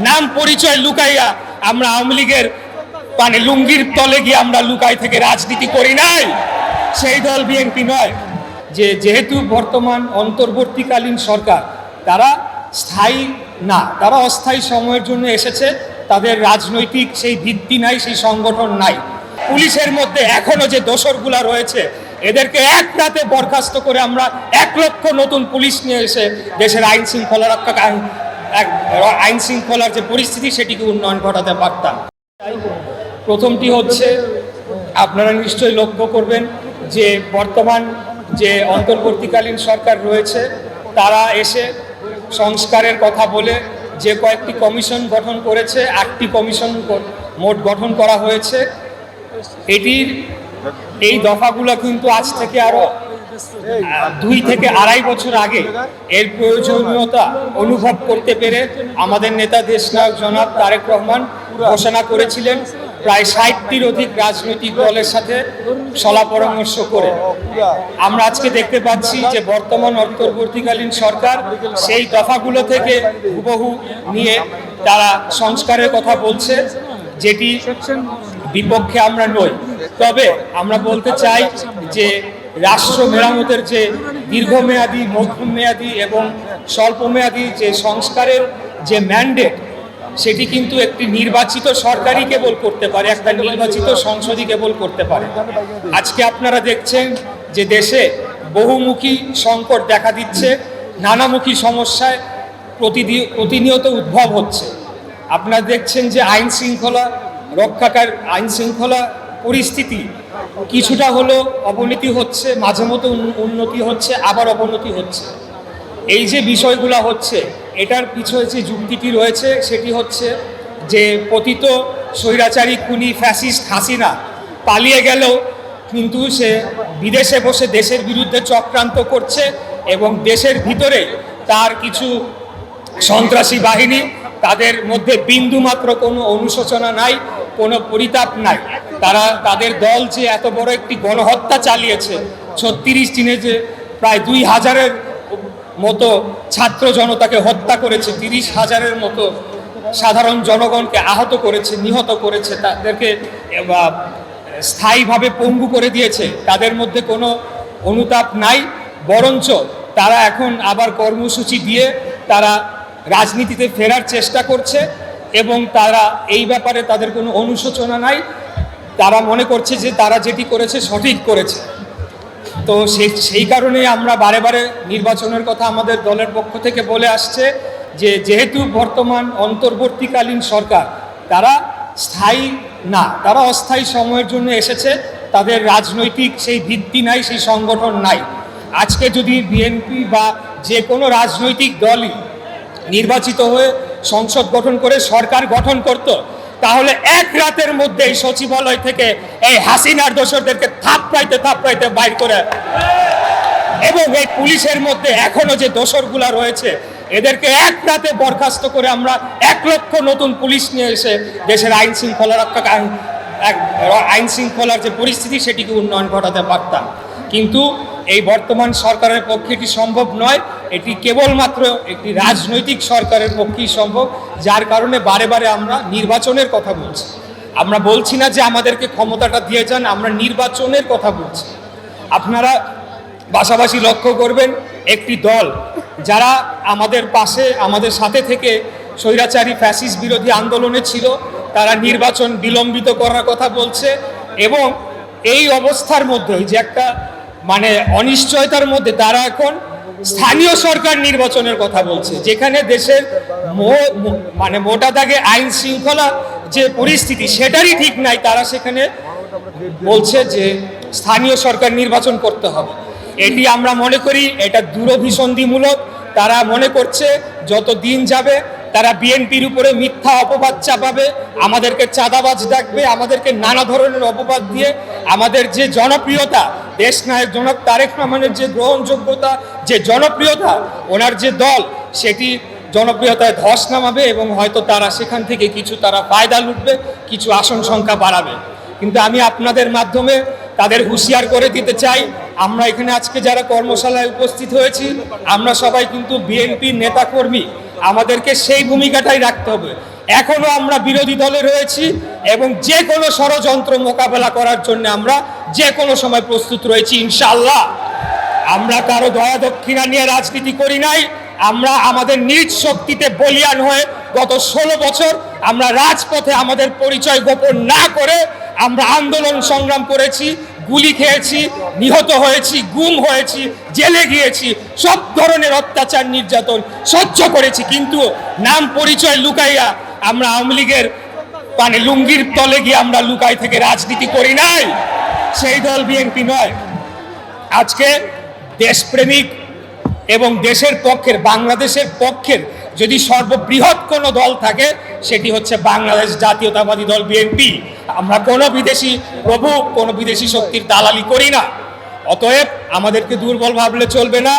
নাম পরিচয় লুকাইয়া আমরা আওয়ামী লীগের মানে লুঙ্গির তলে গিয়ে আমরা লুকাই থেকে রাজনীতি করি নাই। সেই দল বিএনপি নয়। যে যেহেতু বর্তমান অন্তর্বর্তীকালীন সরকার, তারা স্থায়ী না, তারা অস্থায়ী সময়ের জন্য এসেছে। তাদের রাজনৈতিক সেই ভিত্তি নাই, সেই সংগঠন নাই। পুলিশের মধ্যে এখনও যে দোসরগুলা রয়েছে, এদেরকে এক রাতে বরখাস্ত করে আমরা এক লক্ষ নতুন পুলিশ নিয়ে এসে দেশের আইন শৃঙ্খলা রক্ষা এক- আইন শৃঙ্খলার যে পরিস্থিতি সেটিকে উন্নয়ন ঘটাতে পারতাম। প্রথমটি হচ্ছে আপনারা নিশ্চয়ই লক্ষ্য করবেন যে বর্তমান যে অন্তর্বর্তীকালীন সরকার রয়েছে তারা এসে সংস্কারের কথা বলে যে কয়েকটি কমিশন গঠন করেছে আটটি কমিশন মোট গঠন করা হয়েছে। এটির এই দফাগুলো কিন্তু আজ থেকে আরও আহ, দুই থেকে আড়াই বছর আগে এর প্রয়োজনীয়তা অনুভব করতে পেরে আমাদের নেতা দেশনায়ক জনাব তারেক রহমান ঘোষণা করেছিলেন, প্রায় ষাটটির অধিক রাজনৈতিক দলের সাথে সলা পরামর্শ করে। আমরা আজকে দেখতে পাচ্ছি যে বর্তমান অন্তর্বর্তীকালীন সরকার সেই দফাগুলো থেকে হুবহু নিয়ে তারা সংস্কারের কথা বলছে, যেটি বিপক্ষে আমরা নই। তবে আমরা বলতে চাই যে রাষ্ট্র মেরামতের যে দীর্ঘমেয়াদী, মধ্যমেয়াদী এবং স্বল্পমেয়াদী যে সংস্কারের যে ম্যান্ডেট সেটি কিন্তু একটি নির্বাচিত সরকারই কেবল করতে পারে, একটা নির্বাচিত সংসদই কেবল করতে পারে। আজকে আপনারা দেখছেন যে দেশে বহুমুখী সংকট দেখা দিচ্ছে, নানামুখী সমস্যায় প্রতিদি, প্রতিনিয়ত উদ্ভব হচ্ছে। আপনারা দেখছেন যে আইন শৃঙ্খলা রক্ষাকার আইন শৃঙ্খলা পরিস্থিতি কিছুটা হলো অবনতি হচ্ছে, মাঝে মতো উন্নতি হচ্ছে, আবার অবনতি হচ্ছে। এই যে বিষয়গুলো হচ্ছে, এটার পিছনে যে যুক্তিটি রয়েছে, সেটি হচ্ছে যে পতিত স্বৈরাচারী খুনি ফ্যাসিস্ট হাসিনা পালিয়ে গেলেও কিন্তু সে বিদেশে বসে দেশের বিরুদ্ধে চক্রান্ত করছে এবং দেশের ভিতরে তার কিছু সন্ত্রাসী বাহিনী, তাদের মধ্যে বিন্দু মাত্র কোনো অনুশোচনা নাই, কোনো পরিতাপ নাই। তারা তাদের দল যে এত বড় একটি গণহত্যা চালিয়েছে, ছত্রিশ দিনে যে প্রায় দুই হাজারের মতো ছাত্র জনতাকে হত্যা করেছে, তিরিশ হাজারের মতো সাধারণ জনগণকে আহত করেছে, নিহত করেছে, তাদেরকে স্থায়ীভাবে পঙ্গু করে দিয়েছে, তাদের মধ্যে কোনো অনুতাপ নাই, বরঞ্চ তারা এখন আবার কর্মসূচি দিয়ে তারা রাজনীতিতে ফেরার চেষ্টা করছে এবং তারা এই ব্যাপারে তাদের কোনো অনুশোচনা নাই। তারা মনে করছে যে তারা যেটি করেছে সঠিক করেছে। তো সেই সেই কারণেই আমরা বারে বারে নির্বাচনের কথা আমাদের দলের পক্ষ থেকে বলে আসছে যে যেহেতু বর্তমান অন্তর্বর্তীকালীন সরকার, তারা স্থায়ী না, তারা অস্থায়ী সময়ের জন্য এসেছে, তাদের রাজনৈতিক সেই ভিত্তি নাই, সেই সংগঠন নাই। আজকে যদি বিএনপি বা যে কোনো রাজনৈতিক দলই নির্বাচিত হয়ে সংসদ গঠন করে, সরকার গঠন করত তাহলে এক রাতের মধ্যে এই সচিবালয় থেকে এই হাসিনার দোষরদেরকে থাপড়াইতে থাপড়াইতে বাইর করে এবং এই পুলিশের মধ্যে এখনও যে দোসরগুলা রয়েছে, এদেরকে এক রাতে বরখাস্ত করে আমরা এক লক্ষ নতুন পুলিশ নিয়ে এসে দেশের আইন শৃঙ্খলা রক্ষা আইন শৃঙ্খলার যে পরিস্থিতি, সেটিকে উন্নয়ন ঘটাতে পারতাম। কিন্তু এই বর্তমান সরকারের পক্ষে এটি সম্ভব নয়। এটি কেবলমাত্র একটি রাজনৈতিক সরকারের পক্ষেই সম্ভব, যার কারণে বারে বারে আমরা নির্বাচনের কথা বলছি। আমরা বলছি না যে আমাদেরকে ক্ষমতাটা দিয়ে যান, আমরা নির্বাচনের কথা বলছি। আপনারা পাশাপাশি লক্ষ্য করবেন, একটি দল যারা আমাদের পাশে, আমাদের সাথে থেকে স্বৈরাচারী ফ্যাসিস বিরোধী আন্দোলনে ছিল, তারা নির্বাচন বিলম্বিত করার কথা বলছে এবং এই অবস্থার মধ্যে যে একটা মানে অনিশ্চয়তার মধ্যে তারা এখন স্থানীয় সরকার নির্বাচনের কথা বলছে, যেখানে দেশের মানে মোটা দাগে আইন শৃঙ্খলা যে পরিস্থিতি সেটারই ঠিক নাই, তারা সেখানে বলছে যে স্থানীয় সরকার নির্বাচন করতে হবে। এটি আমরা মনে করি এটা দূরভিসন্ধিমূলক, তারা মনে করছে যত দিন যাবে তারা বিএনপির উপরে মিথ্যা অপবাদ চাপাবে, আমাদেরকে চাঁদাবাজ ডাকবে, আমাদেরকে নানা ধরনের অপবাদ দিয়ে আমাদের যে জনপ্রিয়তা দেশ নায়ক জনক তারেক রহমানের যে গ্রহণযোগ্যতা, যে জনপ্রিয়তা, ওনার যে দল, সেটি জনপ্রিয়তায় ধস নামাবে এবং হয়তো তারা সেখান থেকে কিছু তারা ফায়দা লুটবে, কিছু আসন সংখ্যা বাড়াবে। কিন্তু আমি আপনাদের মাধ্যমে তাদের হুঁশিয়ার করে দিতে চাই, আমরা এখানে আজকে যারা কর্মশালায় উপস্থিত হয়েছি, আমরা সবাই কিন্তু বিএনপির নেতাকর্মী, আমাদেরকে সেই ভূমিকাটাই রাখতে হবে। এখনও আমরা বিরোধী দলে রয়েছি এবং যে কোনো ষড়যন্ত্র মোকাবেলা করার জন্য আমরা যে কোনো সময় প্রস্তুত রয়েছি ইনশাল্লাহ আমরা কারও দয়া দক্ষিণা নিয়ে রাজনীতি করি নাই, আমরা আমাদের নিজ শক্তিতে বলিয়ান হয়ে গত ষোলো বছর আমরা রাজপথে আমাদের পরিচয় গোপন না করে আমরা আন্দোলন সংগ্রাম করেছি, গুলি খেয়েছি, নিহত হয়েছি, গুম হয়েছি, জেলে গিয়েছি, সব ধরনের অত্যাচার, নির্যাতন সহ্য করেছি, কিন্তু নাম পরিচয় লুকাইয়া আমরা আওয়ামী লীগের মানে লুঙ্গির তলে গিয়ে আমরা লুকাই থেকে রাজনীতি করি নাই। সেই দল বিএনপি নয়। আজকে দেশপ্রেমিক এবং দেশের পক্ষের, বাংলাদেশের পক্ষের যদি সর্ববৃহৎ কোনো দল থাকে, সেটি হচ্ছে বাংলাদেশ জাতীয়তাবাদী দল বিএনপি। আমরা কোনো বিদেশি প্রভু, কোনো বিদেশি শক্তির দালালি করি না। অতএব আমাদেরকে দুর্বল ভাবলে চলবে না।